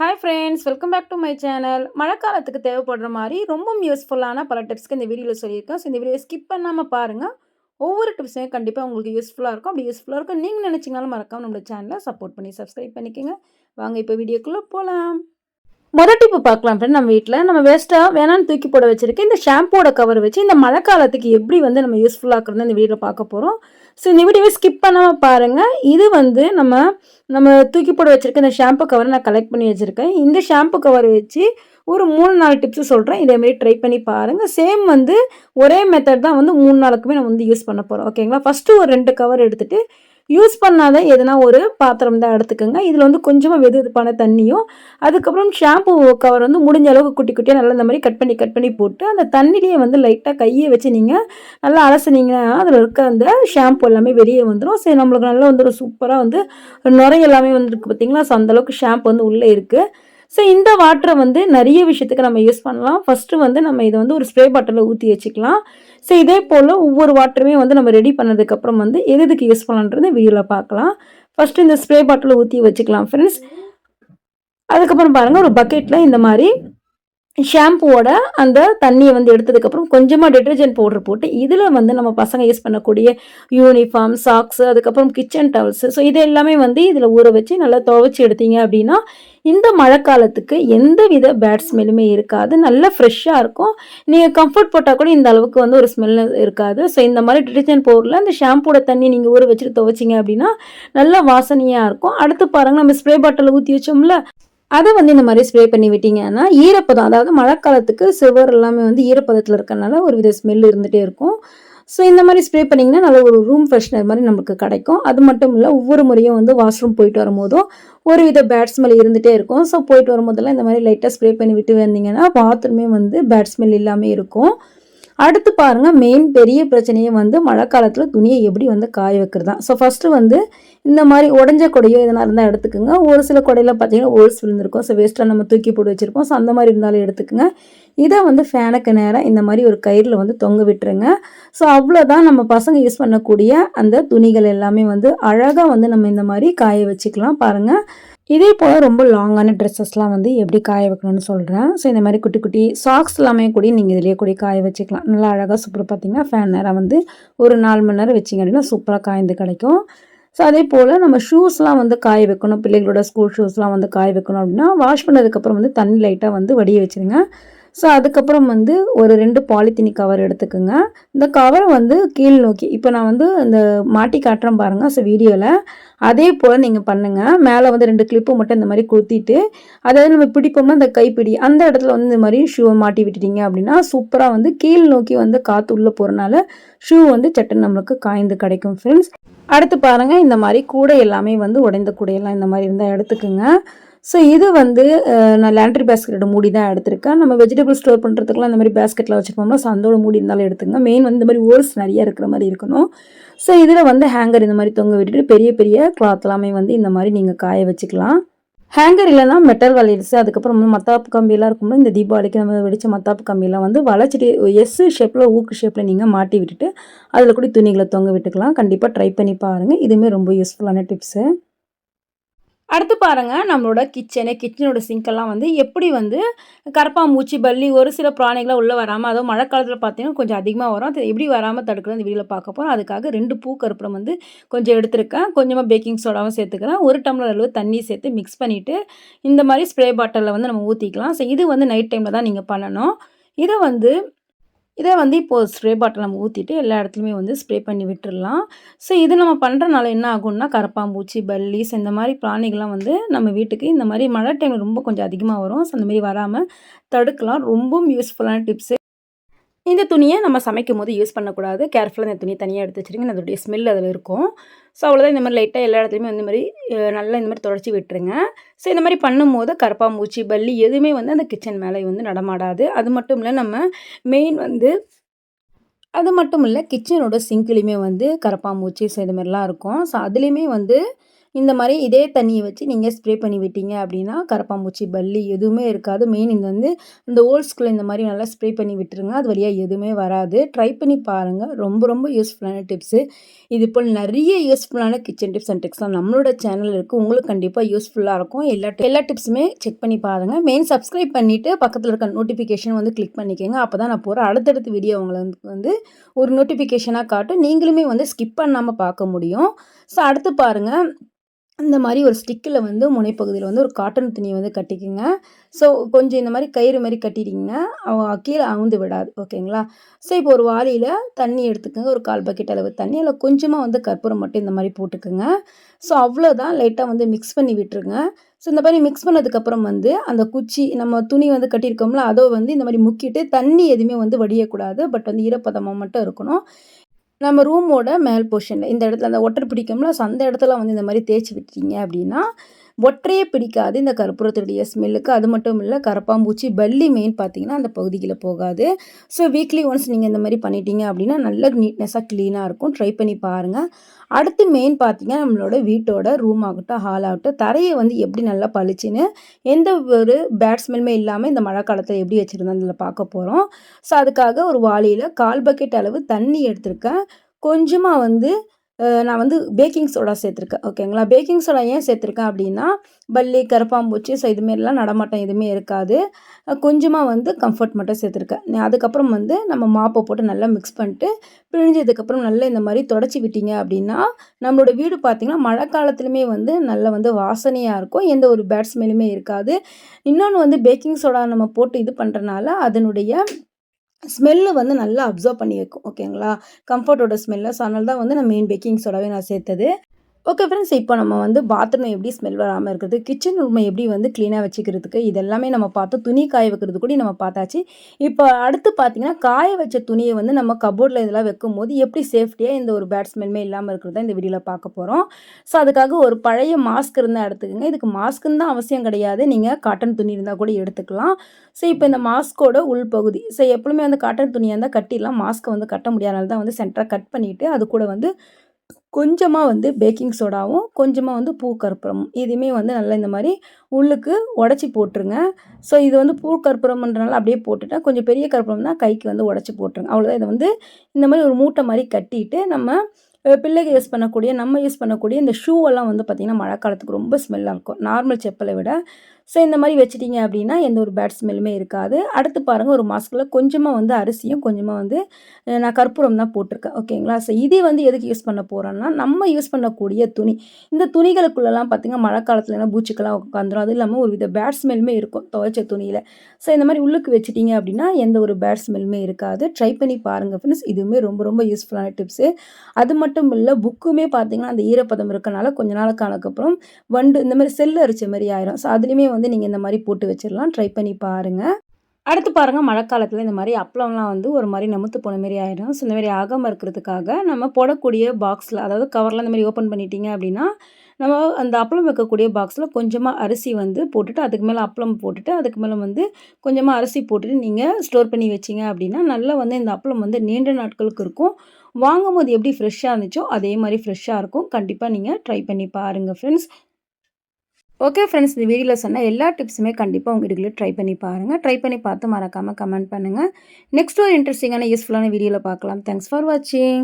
Hi friends welcome back to my channel மழைக்காலத்துக்கு தேவைப்படுற மாதிரி ரொம்ப யூஸ்ஃபுல்லான பல டிப்ஸ்க்கு இந்த வீடியோவில் சொல்லியிருக்கேன். ஸோ இந்த வீடியோ ஸ்கிப் பண்ணாமல் பாருங்கள் ஒவ்வொரு டிப்ஸையும் கண்டிப்பாக உங்களுக்கு யூஸ்ஃபுல்லாக இருக்கும். அப்படி யூஸ்ஃபுல்லாக இருக்கும். நீங்கள் நினச்சிங்கனாலும் மறக்காமல் நம்மளோட சேனலை சப்போர்ட் பண்ணி சப்ஸ்கிரைப் பண்ணிக்கோங்க. வாங்க இப்போ வீடியோக்குள்ளே போகலாம் முதல் டிப்பு பார்க்கலாம் ஃப்ரெண்ட் நம்ம வீட்டில் நம்ம வேஸ்ட்டாக வேணான்னு தூக்கி போட வச்சுருக்கேன் இந்த ஷாம்போட கவர் வச்சு இந்த மழை காலத்துக்கு எப்படி வந்து நம்ம யூஸ்ஃபுல்லாக இருக்கிறது இந்த வீடியோவில் பார்க்க போகிறோம் ஸோ இந்த வீடியோவை ஸ்கிப் பண்ணாமல் பாருங்கள் இது வந்து நம்ம நம்ம தூக்கி போட வச்சுருக்க இந்த ஷாம்பு கவரை நான் கலெக்ட் பண்ணி வச்சுருக்கேன். இந்த ஷாம்பு கவர் வச்சு ஒரு மூணு நாலு டிப்ஸு சொல்கிறேன் இதேமாரி ட்ரை பண்ணி பாருங்கள் சேம் வந்து ஒரே மெத்தட் தான் வந்து மூணு நாளுக்குமே நம்ம வந்து யூஸ் பண்ண போகிறோம் ஓகேங்களா ஃபஸ்ட்டு ஒரு ரெண்டு கவர் எடுத்துகிட்டு யூஸ் பண்ணாத எதனா ஒரு பாத்திரம் தான் எடுத்துக்கோங்க. இதில் வந்து கொஞ்சமாக வெது வெதுப்பான தண்ணியும் அதுக்கப்புறம் ஷாம்பு கவர் வந்து முடிஞ்ச அளவுக்கு குட்டி குட்டியாக நல்லா இந்த மாதிரி கட் பண்ணி கட் பண்ணி போட்டு அந்த தண்ணிலேயே வந்து லைட்டாக கையை வச்சு நீங்கள் நல்லா அலசுனீங்கன்னா அதில் இருக்க அந்த ஷாம்பு எல்லாமே வெளியே வந்துடும் சரி நம்மளுக்கு நல்லா வந்து ஒரு சூப்பராக வந்து நுரை எல்லாமே வந்துருக்கு பார்த்தீங்களா ஸோ அந்தளவுக்கு ஷாம்பு வந்து உள்ளே இருக்குது ஸோ இந்த வாட்டரை வந்து நிறைய விஷயத்துக்கு நம்ம யூஸ் பண்ணலாம். ஃபஸ்ட்டு வந்து நம்ம இதை வந்து ஒரு ஸ்ப்ரே பாட்டிலில் ஊற்றி வச்சுக்கலாம். ஸோ இதே போல் ஒவ்வொரு வாட்டருமே வந்து நம்ம ரெடி பண்ணதுக்கப்புறம் வந்து எது எதுக்கு யூஸ் பண்ணலான்றது வீடியோவில் பார்க்கலாம். ஃபஸ்ட்டு இந்த ஸ்ப்ரே பாட்டிலில் ஊற்றி வச்சுக்கலாம் ஃப்ரெண்ட்ஸ் அதுக்கப்புறம் பாருங்கள் ஒரு பக்கெட்டில் இந்த மாதிரி ஷாம்புவோட அந்த தண்ணியை வந்து எடுத்ததுக்கப்புறம் கொஞ்சமாக டிட்டர்ஜென்ட் பவுடர் போட்டு இதில் வந்து நம்ம பசங்க யூஸ் பண்ணக்கூடிய யூனிஃபார்ம் சாக்ஸு அதுக்கப்புறம் கிச்சன் டவல்ஸு ஸோ இது எல்லாமே வந்து இதில் ஊற வச்சு நல்லா துவைச்சி எடுத்தீங்க அப்படின்னா இந்த மழைக்காலத்துக்கு எந்த வித பேட் ஸ்மெல்லுமே இருக்காது. நல்லா ஃப்ரெஷ்ஷாக இருக்கும். நீங்கள் கம்ஃபர்ட் போட்டால் கூட இந்த அளவுக்கு வந்து ஒரு ஸ்மெல் இருக்காது. ஸோ இந்த மாதிரி டிட்டர்ஜென்ட் பவுடரில் இந்த ஷாம்பூட தண்ணி நீங்கள் ஊற வச்சுட்டு துவைச்சிங்க அப்படின்னா நல்லா வாசனையாக இருக்கும். அடுத்து பாருங்கள் நம்ம ஸ்ப்ரே பாட்டில் ஊற்றி வச்சோம்ல அதை வந்து இந்த மாதிரி ஸ்ப்ரே பண்ணி விட்டீங்கன்னா ஈரப்பதம் அதாவது மழைக்காலத்துக்கு சிவர் எல்லாமே வந்து ஈரப்பதத்தில் இருக்கறனால ஒரு வித ஸ்மெல் இருந்துகிட்டே இருக்கும். ஸோ இந்த மாதிரி ஸ்ப்ரே பண்ணிங்கன்னா நல்ல ஒரு ரூம் ஃப்ரெஷ்னர் மாதிரி நமக்கு கிடைக்கும். அது மட்டும் இல்லை ஒவ்வொரு முறையும் வந்து வாஷ்ரூம் போயிட்டு வரும்போதும் ஒரு வித பேட் ஸ்மெல் இருந்துகிட்டே இருக்கும். ஸோ போயிட்டு வரும்போதெல்லாம் இந்த மாதிரி லைட்டாக ஸ்ப்ரே பண்ணி விட்டு வந்தீங்கன்னா பாத்ரூமே வந்து பேட் ஸ்மெல் இல்லாமல் இருக்கும். அடுத்து பாருங்கள் மெயின் பெரிய பிரச்சனையும் வந்து மழை காலத்தில் துணியை எப்படி வந்து காய வைக்கிறது தான் ஸோ ஃபஸ்ட்டு வந்து இந்த மாதிரி உடஞ்ச கொடையோ எதனா இருந்தால் எடுத்துக்கோங்க. ஒரு சில கொடையில் பார்த்தீங்கன்னா ஓல்ஸ் விழுந்திருக்கும். ஸோ வேஸ்ட்டாக நம்ம தூக்கி போட்டு வச்சுருப்போம். ஸோ அந்த மாதிரி இருந்தாலும் எடுத்துக்கோங்க. இதை வந்து ஃபேனுக்கு நேராக இந்த மாதிரி ஒரு கயிறில் வந்து தொங்க விட்டுருங்க. ஸோ அவ்வளோதான் நம்ம பசங்க யூஸ் பண்ணக்கூடிய அந்த துணிகள் எல்லாமே வந்து அழகாக வந்து நம்ம இந்த மாதிரி காய வச்சுக்கலாம். பாருங்கள் இதே போல் ரொம்ப லாங்கான ட்ரெஸ்ஸஸ்லாம் வந்து எப்படி காய வைக்கணும்னு சொல்கிறேன் ஸோ இந்த மாதிரி குட்டி குட்டி சாக்ஸ் எல்லாமே கூட நீங்கள் இதிலே கூட காய வச்சுக்கலாம். நல்லா அழகாக சூப்பராக பார்த்தீங்கன்னா ஃபேன் நேரம் வந்து ஒரு நாலு மணி நேரம் வச்சிங்க அப்படின்னா சூப்பராக காய்ந்து கிடைக்கும். ஸோ அதே போல் நம்ம ஷூஸ்லாம் வந்து காய வைக்கணும். பிள்ளைங்களோட ஸ்கூல் ஷூஸ்லாம் வந்து காய வைக்கணும் அப்படின்னா வாஷ் பண்ணதுக்கப்புறம் வந்து தண்ணி லைட்டாக வந்து வடிய வச்சுருங்க. ஸோ அதுக்கப்புறம் வந்து ஒரு ரெண்டு பாலித்தீனி கவர் எடுத்துக்கோங்க. இந்த கவரை வந்து கீழ் நோக்கி இப்போ நான் வந்து இந்த மாட்டி காட்டுறேன் பாருங்கள் ஸோ வீடியோவில் அதே போல் நீங்கள் பண்ணுங்கள் மேலே வந்து ரெண்டு கிளிப்பு மட்டும் இந்த மாதிரி குத்திட்டு அதாவது நம்ம பிடிப்போம்னா அந்த கைப்பிடி அந்த இடத்துல வந்து இந்த மாதிரி ஷூவை மாட்டி விட்டுட்டீங்க அப்படின்னா சூப்பராக வந்து கீழ் நோக்கி வந்து காற்று உள்ளே போகிறனால ஷூ வந்து சட்டன் நம்மளுக்கு காய்ந்து கிடைக்கும் ஃப்ரெண்ட்ஸ் அடுத்து பாருங்கள் இந்த மாதிரி கூடை எல்லாமே வந்து உடைந்த கூடையெல்லாம் இந்த மாதிரி இருந்தால் எடுத்துக்கோங்க. ஸோ இது வந்து நான் லேண்ட்ரி பேஸ்கெட்டோட மூடி தான் எடுத்திருக்கேன். நம்ம வெஜிடபிள் ஸ்டோர் பண்ணுறதுக்குலாம் இந்த மாதிரி பேஸ்கெட்டில் வச்சுருப்போம்னா சந்தோட மூடி இருந்தாலும் எடுத்துங்க. மெயின் வந்து இந்த மாதிரி ஓல்ஸ் நிறைய இருக்கிற மாதிரி இருக்கணும். ஸோ இதில் வந்து ஹேங்கர் இந்த மாதிரி தொங்க விட்டுட்டு பெரிய பெரிய கிளாத் எல்லாமே வந்து இந்த மாதிரி நீங்கள் காய வச்சுக்கலாம். ஹேங்கர் இல்லைனா மெட்டல் வளையல்ஸ் அதுக்கப்புறம் வந்து மத்தாப்பு கம்பியெல்லாம் இருக்கும்போது இந்த தீபாவளிக்கு நம்ம வெடிச்ச மத்தாப்பு கம்பியெல்லாம் வந்து வளைச்சிட்டு எஸ் ஷேப்பில் ஊக்கு ஷேப்பில் நீங்கள் மாட்டி விட்டுட்டு அதில் கூட துணிகளை தொங்க விட்டுக்கலாம். கண்டிப்பாக ட்ரை பண்ணி பாருங்கள் இதுவுமே ரொம்ப யூஸ்ஃபுல்லான டிப்ஸு அடுத்து பாருங்கள் நம்மளோட கிச்சனு கிச்சனோட சிங்கெல்லாம் வந்து எப்படி வந்து கரப்பாம்பூச்சி பல்லி ஒரு சில பிராணிகளாக உள்ளே வராமல் அதுவும் மழை காலத்தில் பார்த்தீங்கன்னா கொஞ்சம் அதிகமாக வரும். அது எப்படி வராமல் தடுக்கிறது அந்த வீடியோவில் பார்க்க போகிறோம் அதுக்காக ரெண்டு பூ கருப்படம் வந்து கொஞ்சம் எடுத்திருக்கேன். கொஞ்சமாக பேக்கிங் சோடாவும் சேர்த்துக்கிறேன். ஒரு டம்ளர் அளவு தண்ணி சேர்த்து மிக்ஸ் பண்ணிவிட்டு இந்த மாதிரி ஸ்ப்ரே பாட்டிலில் வந்து நம்ம ஊற்றிக்கலாம் ஸோ இது வந்து நைட் டைமில் தான் நீங்கள் பண்ணணும். இதை வந்து இதை வந்து இப்போது ஸ்ப்ரே பாட்டில் நம்ம ஊற்றிட்டு எல்லா இடத்துலையுமே வந்து ஸ்ப்ரே பண்ணி விட்டுடலாம் ஸோ இது நம்ம பண்ணுறனால என்ன ஆகும்னா கரப்பாம்பூச்சி பல்லிஸ் இந்த மாதிரி பிராணிகள்லாம் வந்து நம்ம வீட்டுக்கு இந்த மாதிரி மழை டைமில் ரொம்ப கொஞ்சம் அதிகமாக வரும். ஸோ அந்த மாதிரி வராமல் தடுக்கலாம். ரொம்பவும் யூஸ்ஃபுல்லான டிப்ஸு இந்த துணியை நம்ம சமைக்கும் போது யூஸ் பண்ணக்கூடாது. கேர்ஃபுல்லாக இந்த துணி தனியாக எடுத்து வச்சுருங்க. அதோடைய ஸ்மெல் அதில் இருக்கும். ஸோ அவ்வளோதான் இந்த மாதிரி லைட்டாக எல்லா இடத்துலையுமே இந்த மாதிரி நல்லா இந்த மாதிரி தொடச்சி விட்டுருங்க. ஸோ இந்த மாதிரி பண்ணும்போது கரப்பாம்பூச்சி பல்லி எதுவுமே வந்து அந்த கிச்சன் மேலே வந்து நடமாடாது. அது மட்டும் இல்லை நம்ம மெயின் வந்து அது மட்டும் இல்லை கிச்சனோட சிங்க்லேயுமே வந்து கரப்பாம்பூச்சி ஸோ இது மாதிரிலாம் இருக்கும். ஸோ அதுலேயுமே வந்து இந்த மாதிரி இதே தண்ணியை வச்சு நீங்கள் ஸ்ப்ரே பண்ணி விட்டீங்க அப்படின்னா கரப்பாம்பூச்சி பல்லி எதுவுமே இருக்காது. மெயின் இந்த வந்து இந்த ஓல்ஸ்குள்ளே இந்த மாதிரி நல்லா ஸ்ப்ரே பண்ணி விட்டுருங்க. அது வழியாக எதுவுமே வராது. ட்ரை பண்ணி பாருங்கள் ரொம்ப ரொம்ப யூஸ்ஃபுல்லான டிப்ஸு இது போல் நிறைய யூஸ்ஃபுல்லான கிச்சன் டிப்ஸ் அண்ட் டிப்ஸ்லாம் நம்மளோட சேனல் இருக்குது உங்களுக்கு கண்டிப்பாக யூஸ்ஃபுல்லாக இருக்கும். எல்லா எல்லா டிப்ஸுமே செக் பண்ணி பாருங்கள் மெயின் சப்ஸ்கிரைப் பண்ணிவிட்டு பக்கத்தில் இருக்க நோட்டிஃபிகேஷன் வந்து கிளிக் பண்ணிக்கோங்க. அப்போ தான் நான் போகிற அடுத்தடுத்த வீடியோ உங்களுக்கு வந்து ஒரு நோட்டிஃபிகேஷனாக காட்டும். நீங்களுமே வந்து ஸ்கிப் பண்ணாமல் பார்க்க முடியும். ஸோ அடுத்து பாருங்கள் இந்த மாதிரி ஒரு ஸ்டிக்கில் வந்து முனைப்பகுதியில் வந்து ஒரு காட்டன் துணியை வந்து கட்டிக்குங்க. ஸோ கொஞ்சம் இந்த மாதிரி கயிறு மாதிரி கட்டிட்டிங்க கீழே அவுந்து விடாது. ஓகேங்களா? ஸோ இப்போ ஒரு வாளியில் தண்ணி எடுத்துக்கோங்க. ஒரு கால் பக்கெட் அளவு தண்ணி. அதில் கொஞ்சமாக வந்து கற்பூரம் மட்டும் இந்த மாதிரி போட்டுக்குங்க. ஸோ அவ்வளோதான் லைட்டாக வந்து மிக்ஸ் பண்ணி விட்டுருங்க. ஸோ இந்த மாதிரி மிக்ஸ் பண்ணதுக்கப்புறம் வந்து அந்த குச்சி நம்ம துணி வந்து கட்டியிருக்கோம்ல அதோ வந்து இந்த மாதிரி முக்கிட்டு தண்ணி எதுவுமே வந்து வடியக்கூடாது. பட் வந்து ஈரப்பதமாக மட்டும் இருக்கணும். நம்ம ரூமோட மேல் போர்ஷனில் இந்த இடத்துல அந்த ஒட்டர் பிடிக்கும்ல ஸோ அந்த இடத்துல வந்து இந்த மாதிரி தேய்ச்சி விட்டீங்க அப்படின்னா ஒற்றையே பிடிக்காது இந்த கற்பூரத்துடைய ஸ்மெல்லுக்கு அது மட்டும் இல்லை கரப்பாம்பூச்சி பல்லி மெயின் பார்த்தீங்கன்னா அந்த பகுதியில் போகாது. ஸோ வீக்லி ஒன்ஸ் நீங்கள் இந்த மாதிரி பண்ணிட்டீங்க அப்படின்னா நல்ல நீட்னஸாக க்ளீனாக இருக்கும். ட்ரை பண்ணி பாருங்கள் அடுத்து மெயின் பார்த்தீங்கன்னா நம்மளோட வீட்டோட ரூம் ஆகட்டும் ஹால் ஆகட்டும் தரையை வந்து எப்படி நல்லா பளிச்சுன்னு எந்த ஒரு பேட் ஸ்மெல்லுமே இல்லாமல் இந்த மழை காலத்தில் எப்படி வச்சுருந்தோம் அதில் பார்க்க போகிறோம் ஸோ அதுக்காக ஒரு வாளியில் கால் பக்கெட் அளவு தண்ணி எடுத்திருக்கேன். கொஞ்சமாக வந்து நான் வந்து பேக்கிங் சோடா சேர்த்துருக்கேன் ஓகேங்களா பேக்கிங் சோடா ஏன் சேர்த்துருக்கேன் அப்படின்னா பல்லி கரப்பாம்பூச்சி ஸோ இதுமாரிலாம் நடமாட்டம் எதுவுமே இருக்காது. கொஞ்சமாக வந்து கம்ஃபர்ட் மட்டும் சேர்த்துருக்கேன். அதுக்கப்புறம் வந்து நம்ம மாப்பை போட்டு நல்லா மிக்ஸ் பண்ணிட்டு பிழிஞ்சதுக்கப்புறம் நல்லா இந்த மாதிரி தொடச்சி விட்டீங்க அப்படின்னா நம்மளோட வீடு பார்த்திங்கன்னா மழை காலத்துலையுமே வந்து நல்லா வந்து வாசனையாக இருக்கும் எந்த ஒரு பேட் ஸ்மெல்லுமே இருக்காது. இன்னொன்று வந்து பேக்கிங் சோடா நம்ம போட்டு இது பண்ணுறனால அதனுடைய ஸ்மெல்லு வந்து நல்லா அப்சர்வ் பண்ணி வைக்கும் ஓகேங்களா கம்ஃபர்ட்டோட ஸ்மெல்லு ஸோ அதனால தான் வந்து நான் மெயின் பேக்கிங் சோடாவே நான் சேர்த்தது. ஓகே ஃப்ரெண்ட்ஸ் இப்போ நம்ம வந்து பாத்ரூம் எப்படி ஸ்மெல் வராமல் இருக்கிறது கிச்சன் ரூமை எப்படி வந்து க்ளீனாக வச்சுக்கிறதுக்கு இதெல்லாமே நம்ம பார்த்து துணி காய வைக்கிறது கூட நம்ம பார்த்தாச்சு. இப்போ அடுத்து பார்த்தீங்கன்னா காய வச்ச துணியை வந்து நம்ம கபோர்டில் இதெல்லாம் வைக்கும் போது எப்படி சேஃப்டியாக இந்த ஒரு பேட் ஸ்மெல்மே இல்லாமல் இருக்கிறத இந்த வீடியோவில் பார்க்க போகிறோம் ஸோ அதுக்காக ஒரு பழைய மாஸ்க் இருந்தால் எடுத்துக்கோங்க. இதுக்கு மாஸ்க்குன்னு தான் அவசியம் கிடையாது. நீங்கள் காட்டன் துணி இருந்தால் கூட எடுத்துக்கலாம். ஸோ இப்போ இந்த மாஸ்கோட உள்பகுதி ஸோ எப்பவுமே வந்து காட்டன் துணியாக இருந்தால் கட்டிடலாம். மாஸ்க்கை வந்து கட்ட முடியாதனால தான் வந்து சென்டராக கட் பண்ணிவிட்டு அது கூட வந்து கொஞ்சமாக வந்து பேக்கிங் சோடாவும் கொஞ்சமாக வந்து பூ இதுவுமே வந்து நல்லா இந்த மாதிரி உள்ளுக்கு உடச்சி போட்டுருங்க. ஸோ இது வந்து பூ கற்பூரம்ன்றனால அப்படியே போட்டுட்டேன் கொஞ்சம் பெரிய கற்பூரம் தான் கைக்கு வந்து உடச்சி போட்டுருங்க. அவ்வளோதான் இதை வந்து இந்த மாதிரி ஒரு மூட்டை மாதிரி கட்டிட்டு நம்ம பிள்ளைகள் யூஸ் பண்ணக்கூடிய நம்ம யூஸ் பண்ணக்கூடிய இந்த ஷூவெல்லாம் வந்து பார்த்திங்கன்னா மழை காலத்துக்கு ரொம்ப ஸ்மெல்லாக இருக்கும். நார்மல் செப்பலை விட ஸோ இந்த மாதிரி வச்சிட்டிங்க அப்படின்னா எந்த ஒரு பேட் ஸ்மெல்லுமே இருக்காது. அடுத்து பாருங்கள் ஒரு மாஸ்கில் கொஞ்சமாக வந்து அரிசியும் கொஞ்சமாக வந்து நான் கற்பூரம் தான் போட்டிருக்கேன். ஓகேங்களா ஸோ இதே வந்து எதுக்கு யூஸ் பண்ண போகிறோன்னா நம்ம யூஸ் பண்ணக்கூடிய துணி. இந்த துணிகளுக்குள்ளெல்லாம் பார்த்திங்கன்னா மழை காலத்தில் பூச்சிக்கெல்லாம் உட்காந்துரும் அது இல்லாமல் ஒரு வித பேட் ஸ்மெல்லுமே இருக்கும் துவைச்ச துணியில். ஸோ இந்த மாதிரி உள்ளுக்கு வச்சிட்டிங்க அப்படின்னா எந்த ஒரு பேட் ஸ்மெல்லுமே இருக்காது. ட்ரை பண்ணி பாருங்கள் ஃப்ரெண்ட்ஸ் இதுவுமே ரொம்ப ரொம்ப யூஸ்ஃபுல்லான டிப்ஸு அது மட்டும் இல்லை புக்குமே பார்த்திங்கன்னா அந்த ஈரப்பதம் இருக்கனால கொஞ்ச நாளுக்கு ஆனதுக்கப்புறம் வண்டு இந்த மாதிரி செல்லு அரிச்ச மாதிரி ஆயிரும். ஸோ அதுலேயுமே வந்து வந்து நீங்கள் இந்த மாதிரி போட்டு வச்சிடலாம் ட்ரை பண்ணி பாருங்கள் அடுத்து பாருங்கள் மழை காலத்தில் இந்த மாதிரி அப்பளம்லாம் வந்து ஒரு மாதிரி நமுத்து போன மாதிரி ஆகிடும் ஸோ இந்த மாதிரி ஆகாமல் இருக்கிறதுக்காக நம்ம போடக்கூடிய பாக்ஸில் அதாவது கவரில் இந்த மாதிரி ஓப்பன் பண்ணிட்டீங்க அப்படின்னா நம்ம அந்த அப்பளம் வைக்கக்கூடிய பாக்ஸில் கொஞ்சமாக அரிசி வந்து போட்டுட்டு அதுக்கு மேலே அப்பளம் போட்டுட்டு அதுக்கு மேலே வந்து கொஞ்சமாக அரிசி போட்டுட்டு நீங்கள் ஸ்டோர் பண்ணி வச்சிங்க அப்படின்னா நல்லா வந்து இந்த அப்பளம் வந்து நீண்ட நாட்களுக்கு இருக்கும். வாங்கும் போது எப்படி ஃப்ரெஷ்ஷாக இருந்துச்சோ அதே மாதிரி ஃப்ரெஷ்ஷாக இருக்கும். கண்டிப்பாக நீங்கள் ட்ரை பண்ணி பாருங்கள் ஃப்ரெண்ட்ஸ் ஓகே ஃப்ரெண்ட்ஸ் இந்த வீடியோவில் சொன்னால் எல்லா டிப்ஸுமே கண்டிப்பாக உங்கள் வீடுகளில் ட்ரை பண்ணி பாருங்கள் ட்ரை பண்ணி பார்த்து மறக்காமல் கமெண்ட் பண்ணுங்கள் நெக்ஸ்ட் ஒரு இன்ட்ரெஸ்டிங்கான யூஸ்ஃபுல்லான வீடியோவில் பார்க்கலாம். தேங்க்ஸ் ஃபார் வாட்சிங்